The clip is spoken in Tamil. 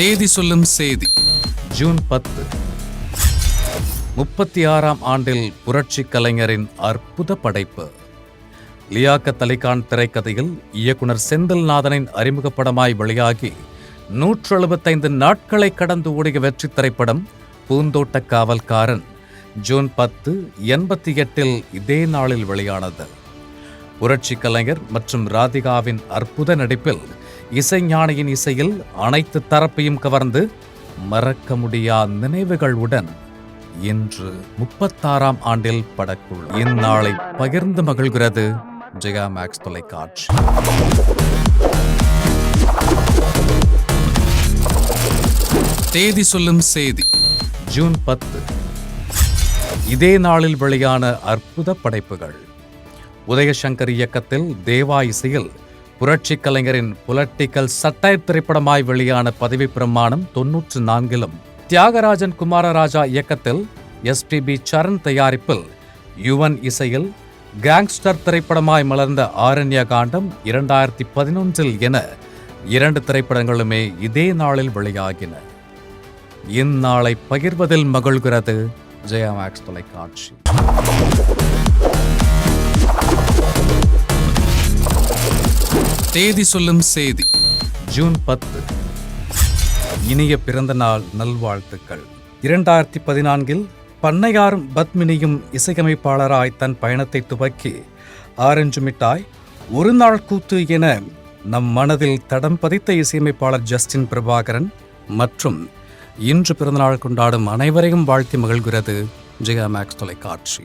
தேதி சொல்லும் செய்தி. ஜூன் பத்து. முப்பத்தி ஆறாம் ஆண்டில் புரட்சி கலைஞரின் அற்புத படைப்பு. லியாக்க தலிகான் திரைக்கதையில் இயக்குனர் செந்தில்நாதனின் அறிமுகப்படமாய் வெளியாகி நூற்று எழுபத்தைந்து நாட்களை கடந்து ஓடிய வெற்றி திரைப்படம் பூந்தோட்ட காவல்காரன் ஜூன் பத்து எண்பத்தி எட்டில் இதே நாளில் வெளியானது. புரட்சி கலைஞர் மற்றும் ராதிகாவின் அற்புத நடிப்பில் இசைஞானியின் இசையில் அனைத்து தரப்பையும் கவர்ந்து மறக்க முடியா நினைவுகளுடன் இன்று முப்பத்தாறாம் ஆண்டில் படக்குழு. இந்நாளை பகிர்ந்து மகிழ்கிறது ஜெயா மேக்ஸ் தொலைக்காட்சி. தேதி சொல்லும் செய்தி ஜூன் பத்து. இதே நாளில் வெளியான அற்புத படைப்புகள். உதயசங்கர் இயக்கத்தில் தேவா இசையில் புரட்சி கலைஞரின் புலட்டிக்கல் சட்டையர் திரைப்படமாய் வெளியான பதவி பிரமாணம் தொன்னூற்று நான்கிலும் தியாகராஜன் குமாரராஜா இயக்கத்தில் எஸ்பிபி சரண் தயாரிப்பில் யுவன் இசையில் கேங்ஸ்டர் திரைப்படமாய் மலர்ந்த ஆரண்ய காண்டம் இரண்டாயிரத்தி பதினொன்றில் என இரண்டு திரைப்படங்களுமே இதே நாளில் வெளியாகின. இந்நாளை பகிர்வதில் மகிழ்கிறது ஜெயா மேக்ஸ் தொலைக்காட்சி. தேதி சொல்லும் செய்தி. ஜூன் பத்து. இனிய பிறந்த நாள் நல்வாழ்த்துக்கள். இரண்டாயிரத்தி பதினான்கில் பண்ணையாரும் பத்மினியும் இசையமைப்பாளராய் தன் பயணத்தை துவக்கி ஆரஞ்சு மிட்டாய் ஒரு நாள் கூத்து என நம் மனதில் தடம் பதித்த இசையமைப்பாளர் ஜஸ்டின் பிரபாகரன் மற்றும் இன்று பிறந்தநாள் கொண்டாடும் அனைவரையும் வாழ்த்தி மகிழ்கிறது ஜெயா மேக்ஸ் தொலைக்காட்சி.